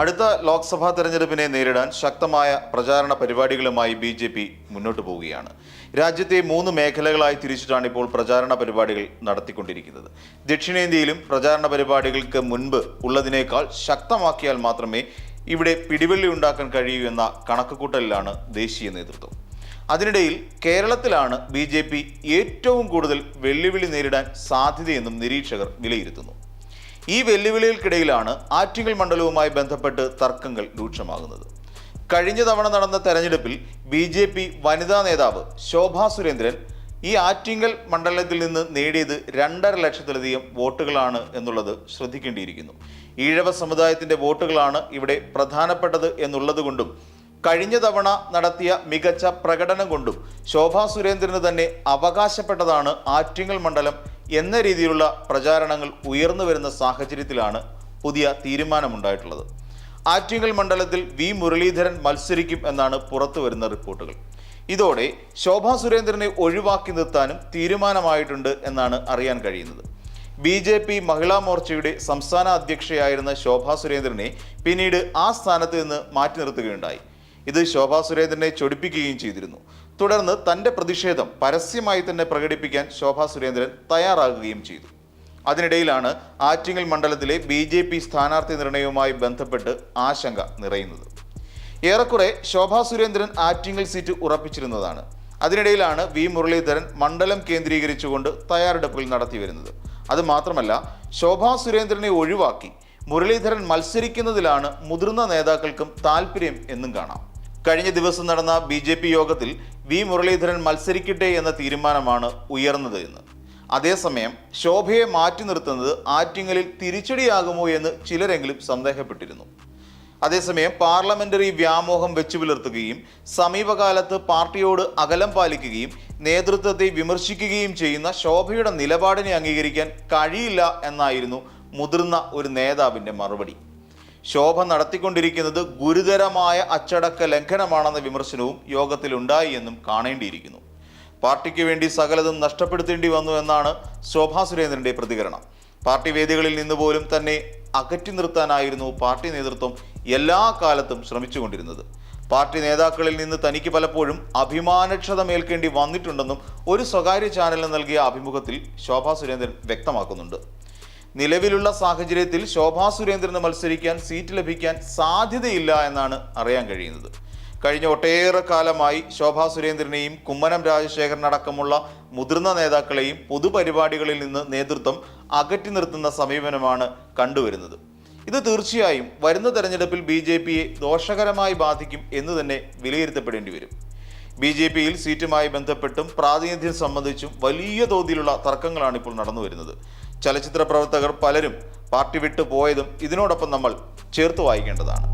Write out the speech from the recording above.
അടുത്ത ലോക്സഭാ തെരഞ്ഞെടുപ്പിനെ നേരിടാൻ ശക്തമായ പ്രചാരണ പരിപാടികളുമായി ബി ജെ പി മുന്നോട്ട് പോവുകയാണ്. രാജ്യത്തെ മൂന്ന് മേഖലകളായി തിരിച്ചിട്ടാണ് ഇപ്പോൾ പ്രചാരണ പരിപാടികൾ നടത്തിക്കൊണ്ടിരിക്കുന്നത്. ദക്ഷിണേന്ത്യയിലും പ്രചാരണ പരിപാടികൾക്ക് മുൻപ് ഉള്ളതിനേക്കാൾ ശക്തമാക്കിയാൽ മാത്രമേ ഇവിടെ പിടിവെള്ളി ഉണ്ടാക്കാൻ കഴിയൂ എന്ന കണക്കുകൂട്ടലിലാണ് ദേശീയ നേതൃത്വം. അതിനിടയിൽ കേരളത്തിലാണ് ബി ഏറ്റവും കൂടുതൽ വെല്ലുവിളി നേരിടാൻ സാധ്യതയെന്നും നിരീക്ഷകർ വിലയിരുത്തുന്നു. ഈ വെല്ലുവിളികൾക്കിടയിലാണ് ആറ്റിങ്ങൽ മണ്ഡലവുമായി ബന്ധപ്പെട്ട് തർക്കങ്ങൾ രൂക്ഷമാകുന്നത്. കഴിഞ്ഞ തവണ നടന്ന തെരഞ്ഞെടുപ്പിൽ ബി ജെ പി വനിതാ നേതാവ് ശോഭാ സുരേന്ദ്രൻ ഈ ആറ്റിങ്ങൽ മണ്ഡലത്തിൽ നിന്ന് നേടിയത് രണ്ടര ലക്ഷത്തിലധികം വോട്ടുകളാണ് എന്നുള്ളത് ശ്രദ്ധിക്കേണ്ടിയിരിക്കുന്നു. ഈഴവ സമുദായത്തിന്റെ വോട്ടുകളാണ് ഇവിടെ പ്രധാനപ്പെട്ടത് എന്നുള്ളത് കൊണ്ടും കഴിഞ്ഞ തവണ നടത്തിയ മികച്ച പ്രകടനം കൊണ്ടും ശോഭാ സുരേന്ദ്രന് തന്നെ അവകാശപ്പെട്ടതാണ് ആറ്റിങ്ങൽ മണ്ഡലം എന്ന രീതിയിലുള്ള പ്രചാരണങ്ങൾ ഉയർന്നു വരുന്ന സാഹചര്യത്തിലാണ് പുതിയ തീരുമാനമുണ്ടായിട്ടുള്ളത്. ആറ്റിങ്ങൽ മണ്ഡലത്തിൽ വി. മുരളീധരൻ മത്സരിക്കും എന്നാണ് പുറത്തു വരുന്ന റിപ്പോർട്ടുകൾ. ഇതോടെ ശോഭാ സുരേന്ദ്രനെ ഒഴിവാക്കി നിർത്താനും തീരുമാനമായിട്ടുണ്ട് എന്നാണ് അറിയാൻ കഴിയുന്നത്. ബി. ജെ. പി മഹിളാ മോർച്ചയുടെ സംസ്ഥാന അധ്യക്ഷയായിരുന്ന ശോഭാ സുരേന്ദ്രനെ പിന്നീട് ആ സ്ഥാനത്ത് നിന്ന് മാറ്റി നിർത്തുകയുണ്ടായി. ഇത് ശോഭാ സുരേന്ദ്രനെ ചൊടിപ്പിക്കുകയും ചെയ്തിരുന്നു. തുടർന്ന് തന്റെ പ്രതിഷേധം പരസ്യമായി തന്നെ പ്രകടിപ്പിക്കാൻ ശോഭാ സുരേന്ദ്രൻ തയ്യാറാകുകയും ചെയ്തു. അതിനിടയിലാണ് ആറ്റിങ്ങൽ മണ്ഡലത്തിലെ ബി ജെ പി സ്ഥാനാർത്ഥി നിർണയവുമായി ബന്ധപ്പെട്ട് ആശങ്ക നിറയുന്നത്. ഏറെക്കുറെ ശോഭാ സുരേന്ദ്രൻ ആറ്റിങ്ങൽ സീറ്റ് ഉറപ്പിച്ചിരുന്നതാണ്. അതിനിടയിലാണ് വി മുരളീധരൻ മണ്ഡലം കേന്ദ്രീകരിച്ചുകൊണ്ട് തയ്യാറെടുപ്പുകൾ നടത്തി വരുന്നത് അതുമാത്രമല്ല ശോഭാ സുരേന്ദ്രനെ ഒഴിവാക്കി മുരളീധരൻ മത്സരിക്കുന്നതിലാണ് മുതിർന്ന നേതാക്കൾക്കും താല്പര്യം എന്നും കാണാം. കഴിഞ്ഞ ദിവസം നടന്ന ബി ജെ പി യോഗത്തിൽ വി മുരളീധരൻ മത്സരിക്കട്ടെ എന്ന തീരുമാനമാണ് ഉയർന്നത് എന്ന്. അതേസമയം ശോഭയെ മാറ്റി നിർത്തുന്നത് ആറ്റിങ്ങലിൽ തിരിച്ചടിയാകുമോ എന്ന് ചിലരെങ്കിലും സന്ദേഹപ്പെട്ടിരുന്നു. അതേസമയം പാർലമെന്ററി വ്യാമോഹം വെച്ചു പുലർത്തുകയും സമീപകാലത്ത് പാർട്ടിയോട് അകലം പാലിക്കുകയും നേതൃത്വത്തെ വിമർശിക്കുകയും ചെയ്യുന്ന ശോഭയുടെ നിലപാടിനെ അംഗീകരിക്കാൻ കഴിയില്ല എന്നായിരുന്നു മുതിർന്ന ഒരു നേതാവിന്റെ മറുപടി. ശോഭ നടത്തിക്കൊണ്ടിരിക്കുന്നത് ഗുരുതരമായ അച്ചടക്ക ലംഘനമാണെന്ന വിമർശനവും യോഗത്തിലുണ്ടായി എന്നും കാണേണ്ടിയിരിക്കുന്നു. പാർട്ടിക്ക് വേണ്ടി സകലതും നഷ്ടപ്പെടുത്തേണ്ടി വന്നു എന്നാണ് ശോഭാ സുരേന്ദ്രന്റെ പ്രതികരണം. പാർട്ടി വേദികളിൽ നിന്ന് പോലും തന്നെ അകറ്റി നിർത്താനായിരുന്നു പാർട്ടി നേതൃത്വം എല്ലാ കാലത്തും ശ്രമിച്ചുകൊണ്ടിരുന്നത്. പാർട്ടി നേതാക്കളിൽ നിന്ന് തനിക്ക് പലപ്പോഴും അഭിമാനക്ഷതമേൽക്കേണ്ടി വന്നിട്ടുണ്ടെന്നും ഒരു സ്വകാര്യ ചാനലിന് നൽകിയ അഭിമുഖത്തിൽ ശോഭാ സുരേന്ദ്രൻ വ്യക്തമാക്കുന്നുണ്ട്. നിലവിലുള്ള സാഹചര്യത്തിൽ ശോഭാ സുരേന്ദ്രന് മത്സരിക്കാൻ സീറ്റ് ലഭിക്കാൻ സാധ്യതയില്ല എന്നാണ് അറിയാൻ കഴിയുന്നത്. കഴിഞ്ഞ ഒട്ടേറെ കാലമായി ശോഭാ സുരേന്ദ്രനെയും കുമ്മനം രാജശേഖരൻ അടക്കമുള്ള മുതിർന്ന നേതാക്കളെയും പൊതുപരിപാടികളിൽ നിന്ന് നേതൃത്വം അകറ്റി നിർത്തുന്ന സമീപനമാണ് കണ്ടുവരുന്നത്. ഇത് തീർച്ചയായും വരുന്ന തെരഞ്ഞെടുപ്പിൽ ബി ജെ പിയെ ദോഷകരമായി ബാധിക്കും എന്ന് തന്നെ വിലയിരുത്തപ്പെടേണ്ടി വരും. ബി ജെ പിയിൽ സീറ്റുമായി ബന്ധപ്പെട്ടും പ്രാതിനിധ്യം സംബന്ധിച്ചും വലിയ തോതിലുള്ള തർക്കങ്ങളാണ് ഇപ്പോൾ നടന്നു വരുന്നത് ചലച്ചിത്ര പ്രവർത്തകർ പലരും പാർട്ടി വിട്ടു പോയതും ഇതിനോടൊപ്പം നമ്മൾ ചേർത്ത് വായിക്കേണ്ടതാണ്.